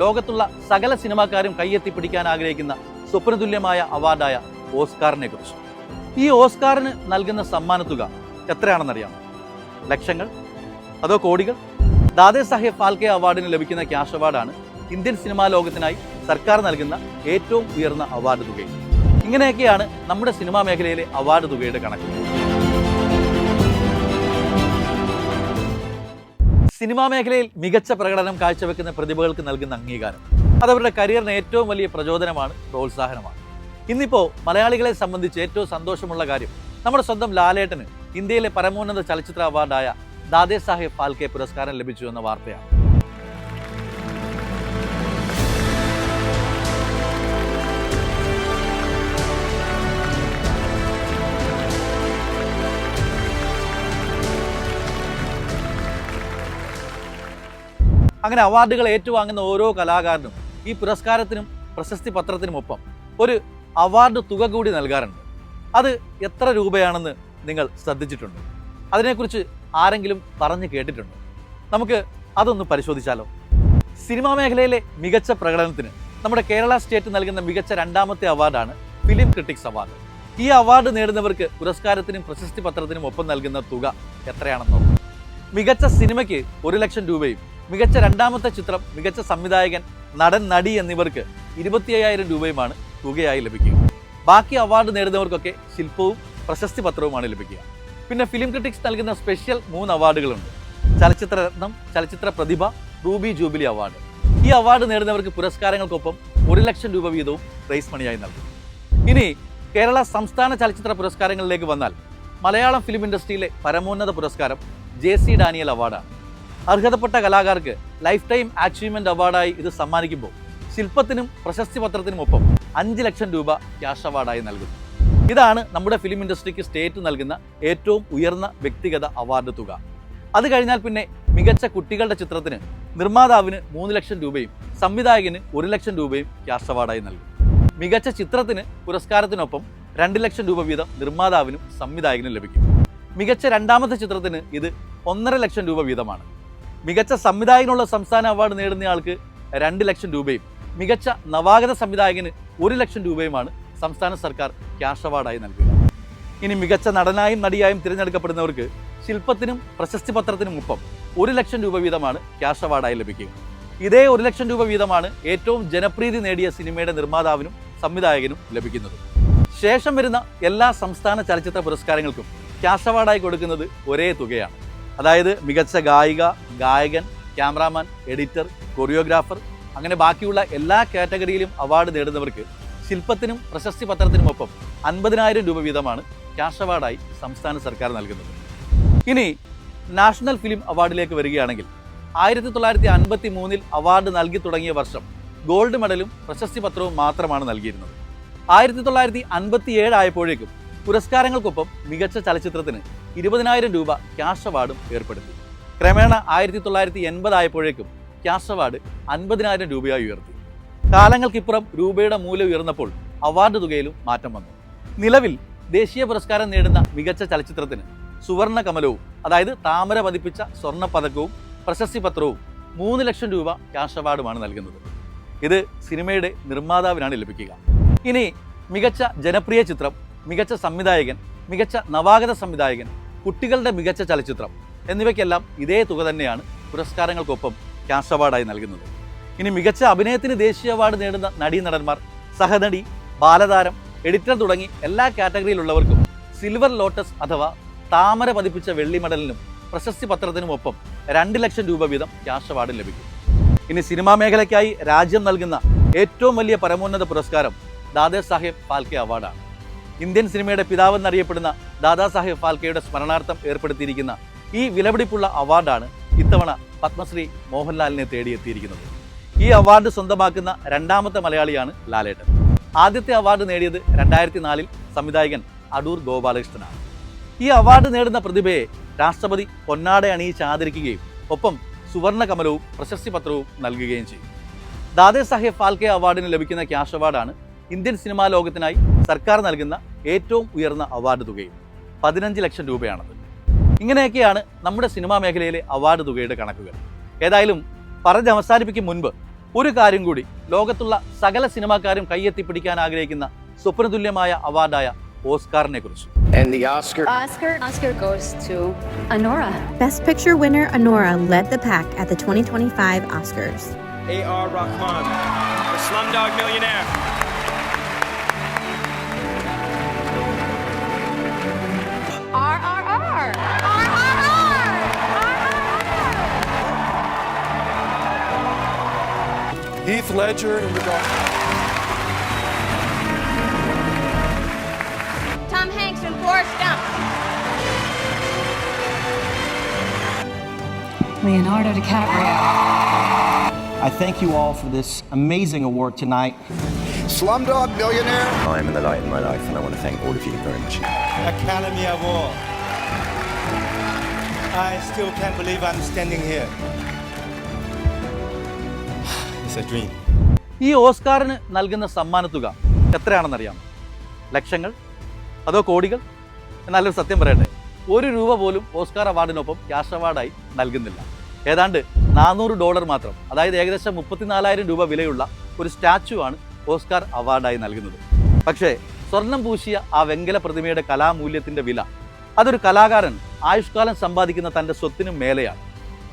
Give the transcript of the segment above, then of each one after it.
ലോകത്തുള്ള സകല സിനിമാക്കാരും കയ്യെത്തി പിടിക്കാൻ ആഗ്രഹിക്കുന്ന സ്വപ്നതുല്യമായ അവാർഡായ ഓസ്കാറിനെ കുറിച്ച് ഈ ഓസ്കാറിന് നൽകുന്ന സമ്മാനത്തുക എത്രയാണെന്നറിയാമോ? ലക്ഷങ്ങൾ? അതോ കോടികൾ? ദാദേ സാഹേബ് ഫാൽക്കെ അവാർഡിന് ലഭിക്കുന്ന ക്യാഷ് അവാർഡാണ് ഇന്ത്യൻ സിനിമാ ലോകത്തിനായി സർക്കാർ നൽകുന്ന ഏറ്റവും ഉയർന്ന അവാർഡ് തുകയും. ഇങ്ങനെയൊക്കെയാണ് നമ്മുടെ സിനിമാ മേഖലയിലെ അവാർഡ് തുകയുടെ കണക്ക്. സിനിമാ മേഖലയിൽ മികച്ച പ്രകടനം കാഴ്ചവെക്കുന്ന പ്രതിഭകൾക്ക് നൽകുന്ന അംഗീകാരം. അതവരുടെ കരിയറിന് ഏറ്റവും വലിയ പ്രചോദനമാണ് പ്രോത്സാഹനമാണ്. ഇന്നിപ്പോൾ മലയാളികളെ സംബന്ധിച്ച് ഏറ്റവും സന്തോഷമുള്ള കാര്യം നമ്മുടെ സ്വന്തം ലാലേട്ടന് ഇന്ത്യയിലെ പരമോന്നത ചലച്ചിത്ര അവാർഡായ ദാദേ സാഹേബ് ഫാൽക്കെ പുരസ്കാരം ലഭിച്ചു എന്ന വാർത്തയാണ്. അങ്ങനെ അവാർഡുകൾ ഏറ്റുവാങ്ങുന്ന ഓരോ കലാകാരനും ഈ പുരസ്കാരത്തിനും പ്രശസ്തി പത്രത്തിനും ഒപ്പം ഒരു അവാർഡ് തുക കൂടി നൽകാറുണ്ട്. അത് എത്ര രൂപയാണെന്ന് നിങ്ങൾ ശ്രദ്ധിച്ചിട്ടുണ്ട്? അതിനെക്കുറിച്ച് ആരെങ്കിലും പറഞ്ഞു കേട്ടിട്ടുണ്ട്? നമുക്ക് അതൊന്ന് പരിശോധിച്ചാലോ? സിനിമാ മേഖലയിലെ മികച്ച പ്രകടനത്തിന് നമ്മുടെ കേരള സ്റ്റേറ്റ് നൽകുന്ന മികച്ച രണ്ടാമത്തെ അവാർഡാണ് ഫിലിം ക്രിട്ടിക്സ് അവാർഡ്. ഈ അവാർഡ് നേടുന്നവർക്ക് പുരസ്കാരത്തിനും പ്രശസ്തി പത്രത്തിനും ഒപ്പം നൽകുന്ന തുക എത്രയാണെന്നോ. മികച്ച സിനിമയ്ക്ക് ഒരു ലക്ഷം രൂപയും മികച്ച രണ്ടാമത്തെ ചിത്രം മികച്ച സംവിധായകൻ നടൻ നടി എന്നിവർക്ക് ഇരുപത്തി അയ്യായിരം രൂപയുമാണ് തുകയായി ലഭിക്കുക. ബാക്കി അവാർഡ് നേടുന്നവർക്കൊക്കെ ശില്പവും പ്രശസ്തി പത്രവുമാണ് ലഭിക്കുക. പിന്നെ ഫിലിം ക്രിറ്റിക്സ് നൽകുന്ന സ്പെഷ്യൽ മൂന്ന് അവാർഡുകളുണ്ട്. ചലച്ചിത്ര രത്നം ചലച്ചിത്ര പ്രതിഭ റൂബി ജൂബിലി അവാർഡ്. ഈ അവാർഡ് നേടുന്നവർക്ക് പുരസ്കാരങ്ങൾക്കൊപ്പം ഒരു ലക്ഷം രൂപ വീതവും പ്രൈസ് മണിയായി നൽകും. ഇനി കേരള സംസ്ഥാന ചലച്ചിത്ര പുരസ്കാരങ്ങളിലേക്ക് വന്നാൽ മലയാളം ഫിലിം ഇൻഡസ്ട്രിയിലെ പരമോന്നത പുരസ്കാരം ജെ സി ഡാനിയൽ അവാർഡാണ്. അർഹതപ്പെട്ട കലാകാർക്ക് ലൈഫ് ടൈം അച്ചീവ്മെന്റ് അവാർഡായി ഇത് സമ്മാനിക്കുമ്പോൾ ശില്പത്തിനും പ്രശസ്തി പത്രത്തിനുമൊപ്പം അഞ്ച് ലക്ഷം രൂപ ക്യാഷ് അവാർഡായി നൽകുന്നു. ഇതാണ് നമ്മുടെ ഫിലിം ഇൻഡസ്ട്രിക്ക് സ്റ്റേറ്റ് നൽകുന്ന ഏറ്റവും ഉയർന്ന വ്യക്തിഗത അവാർഡ് തുക. അത് കഴിഞ്ഞാൽ പിന്നെ മികച്ച കുട്ടികളുടെ ചിത്രത്തിന് നിർമ്മാതാവിന് മൂന്ന് ലക്ഷം രൂപയും സംവിധായകന് ഒരു ലക്ഷം രൂപയും ക്യാഷ് അവാർഡായി നൽകും. മികച്ച ചിത്രത്തിന് പുരസ്കാരത്തിനൊപ്പം രണ്ട് ലക്ഷം രൂപ വീതം നിർമ്മാതാവിനും സംവിധായകനും ലഭിക്കും. മികച്ച രണ്ടാമത്തെ ചിത്രത്തിന് ഇത് ഒന്നര ലക്ഷം രൂപ വീതമാണ്. മികച്ച സംവിധായകനുള്ള സംസ്ഥാന അവാർഡ് നേടുന്നയാൾക്ക് രണ്ട് ലക്ഷം രൂപയും മികച്ച നവാഗത സംവിധായകന് ഒരു ലക്ഷം രൂപയുമാണ് സംസ്ഥാന സർക്കാർ ക്യാഷ് അവാർഡായി നൽകുക ഇനി മികച്ച നടനായും നടിയായും തിരഞ്ഞെടുക്കപ്പെടുന്നവർക്ക് ശില്പത്തിനും പ്രശസ്തി പത്രത്തിനും ഒപ്പം ഒരു ലക്ഷം രൂപ വീതമാണ് ക്യാഷ് അവാർഡായി ലഭിക്കുക. ഇതേ ഒരു ലക്ഷം രൂപ വീതമാണ് ഏറ്റവും ജനപ്രീതി നേടിയ സിനിമയുടെ നിർമ്മാതാവിനും സംവിധായകനും ലഭിക്കുന്നത്. ശേഷം വരുന്ന എല്ലാ സംസ്ഥാന ചലച്ചിത്ര പുരസ്കാരങ്ങൾക്കും ക്യാഷ് അവാർഡായി കൊടുക്കുന്നത് ഒരേ തുകയാണ്. അതായത് മികച്ച ഗായിക ഗായകൻ ക്യാമറാമാൻ എഡിറ്റർ കൊറിയോഗ്രാഫർ അങ്ങനെ ബാക്കിയുള്ള എല്ലാ കാറ്റഗറിയിലും അവാർഡ് നേടുന്നവർക്ക് ശില്പത്തിനും പ്രശസ്തി പത്രത്തിനുമൊപ്പം അൻപതിനായിരം രൂപ വീതമാണ് ക്യാഷ് അവാർഡായി സംസ്ഥാന സർക്കാർ നൽകുന്നത്. ഇനി നാഷണൽ ഫിലിം അവാർഡിലേക്ക് വരികയാണെങ്കിൽ ആയിരത്തി തൊള്ളായിരത്തി അൻപത്തി മൂന്നിൽ അവാർഡ് നൽകി തുടങ്ങിയ വർഷം ഗോൾഡ് മെഡലും പ്രശസ്തി പത്രവും മാത്രമാണ് നൽകിയിരുന്നത്. ആയിരത്തി തൊള്ളായിരത്തി അൻപത്തി ഏഴ് ആയപ്പോഴേക്കും പുരസ്കാരങ്ങൾക്കൊപ്പം മികച്ച ചലച്ചിത്രത്തിന് ഇരുപതിനായിരം രൂപ ക്യാഷ് അവാർഡും ഏർപ്പെടുത്തി. ക്രമേണ ആയിരത്തി തൊള്ളായിരത്തി എൺപത് ആയപ്പോഴേക്കും ക്യാഷ് അവാർഡ് അൻപതിനായിരം രൂപയായി ഉയർത്തി. കാലങ്ങൾക്കിപ്പുറം രൂപയുടെ മൂല്യം ഉയർന്നപ്പോൾ അവാർഡ് തുകയിലും മാറ്റം വന്നു. നിലവിൽ ദേശീയ പുരസ്കാരം നേടുന്ന മികച്ച ചലച്ചിത്രത്തിന് സുവർണ കമലവും അതായത് താമര പതിപ്പിച്ച സ്വർണ പതക്കവും പ്രശസ്തി പത്രവും മൂന്ന് ലക്ഷം രൂപ ക്യാഷ് അവാർഡുമാണ് നൽകുന്നത്. ഇത് സിനിമയുടെ നിർമ്മാതാവിനാണ് ലഭിക്കുക. ഇനി മികച്ച ജനപ്രിയ ചിത്രം മികച്ച സംവിധായകൻ മികച്ച നവാഗത സംവിധായകൻ കുട്ടികളുടെ മികച്ച ചലച്ചിത്രം എന്നിവയ്ക്കെല്ലാം ഇതേ തുക തന്നെയാണ് പുരസ്കാരങ്ങൾക്കൊപ്പം ക്യാഷ് അവാർഡായി നൽകുന്നത്. ഇനി മികച്ച അഭിനയത്തിന് ദേശീയ അവാർഡ് നേടുന്ന നടീ നടീനടന്മാർ സഹനടി ബാലതാരം എഡിറ്റർ തുടങ്ങി എല്ലാ കാറ്റഗറിയിലുള്ളവർക്കും സിൽവർ ലോട്ടസ് അഥവാ താമര പതിപ്പിച്ച വെള്ളി മെഡലിനും പ്രശസ്തി പത്രത്തിനുമൊപ്പം രണ്ട് ലക്ഷം രൂപ വീതം ക്യാഷ് അവാർഡ് ലഭിക്കും. ഇനി സിനിമാ മേഖലയ്ക്കായി രാജ്യം നൽകുന്ന ഏറ്റവും വലിയ പരമോന്നത പുരസ്കാരം ദാദേ സാഹേബ് ഫാൽക്കെ അവാർഡാണ്. ഇന്ത്യൻ സിനിമയുടെ പിതാവെന്നറിയപ്പെടുന്ന ദാദാ സാഹേബ് ഫാൽക്കെയുടെ സ്മരണാർത്ഥം ഏർപ്പെടുത്തിയിരിക്കുന്ന ഈ വിലപിടിപ്പുള്ള അവാർഡാണ് ഇത്തവണ പത്മശ്രീ മോഹൻലാലിനെ തേടിയെത്തിയിരിക്കുന്നത്. ഈ അവാർഡ് സ്വന്തമാക്കുന്ന രണ്ടാമത്തെ മലയാളിയാണ് ലാലേട്ടൻ. ആദ്യത്തെ അവാർഡ് നേടിയത് രണ്ടായിരത്തി നാലിൽ സംവിധായകൻ അടൂർ ഗോപാലകൃഷ്ണനാണ്. ഈ അവാർഡ് നേടുന്ന പ്രതിഭയെ രാഷ്ട്രപതി പൊന്നാട അണിയിച്ച് ആദരിക്കുകയും ഒപ്പം സുവർണ കമലവും പ്രശസ്തി പത്രവും നൽകുകയും ചെയ്യും ദാദേ സാഹേബ് ഫാൽക്കെ അവാർഡിന് ലഭിക്കുന്ന ക്യാഷ് അവാർഡാണ് ഇന്ത്യൻ സിനിമാ ലോകത്തിനായി സർക്കാർ നൽകുന്ന ഏറ്റവും ഉയർന്ന അവാർഡ് തുകയും. പതിനഞ്ച് ലക്ഷം രൂപയാണത് ഇങ്ങനെയൊക്കെയാണ് നമ്മുടെ സിനിമാ മേഖലയിലെ അവാർഡ് തുകയുടെ കണക്കുകൾ ഏതായാലും പറഞ്ഞ് അവസാനിപ്പിക്കും മുൻപ് ഒരു കാര്യം കൂടി ലോകത്തുള്ള സകല സിനിമാക്കാരും കൈയെത്തിപ്പിടിക്കാൻ ആഗ്രഹിക്കുന്ന സ്വപ്നതുല്യമായ അവാർഡായ ഓസ്കാറിനെ കുറിച്ച് And the Oscar Oscar. Oscar goes to Anora. Best Picture winner Anora led the pack at the 2025 Oscars. A.R. Rahman the Slumdog Millionaire. Heath Ledger in the dark. Tom Hanks and Forrest Gump. Leonardo DiCaprio. I thank you all for this amazing award tonight. Slumdog Millionaire. I'm in the light in my life, and I want to thank all of you very much. Academy Award. I still can't believe I'm standing here. ഈ ഓസ്കാറിന് നൽകുന്ന സമ്മാനത്തുക എത്രയാണെന്നറിയാം? ലക്ഷങ്ങൾ? അതോ കോടികൾ? എന്നാലൊരു സത്യം പറയട്ടെ. ഒരു രൂപ പോലും ഓസ്കാർ അവാർഡിനൊപ്പം ക്യാഷ് അവാർഡായി നൽകുന്നില്ല. ഏതാണ്ട് നാനൂറ് ഡോളർ മാത്രം അതായത് ഏകദേശം മുപ്പത്തിനാലായിരം രൂപ വിലയുള്ള ഒരു സ്റ്റാച്ചു ആണ് ഓസ്കാർ അവാർഡായി നൽകുന്നത്. പക്ഷേ സ്വർണം പൂശിയ ആ വെങ്കല പ്രതിമയുടെ കലാമൂല്യത്തിന്റെ വില അതൊരു കലാകാരൻ ആയുഷ്കാലം സമ്പാദിക്കുന്ന തന്റെ സ്വത്തിനും മേലെയാണ്.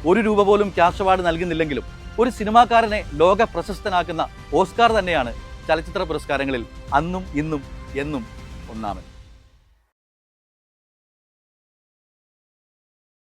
ഒരു രൂപ പോലും ക്യാഷ് അവാർഡ് നൽകുന്നില്ലെങ്കിലും ഒരു സിനിമാക്കാരനെ ലോക പ്രശസ്തനാക്കുന്ന ഓസ്കാർ തന്നെയാണ് ചലച്ചിത്ര പുരസ്കാരങ്ങളിൽ അന്നും ഇന്നും എന്നും ഒന്നാമൻ.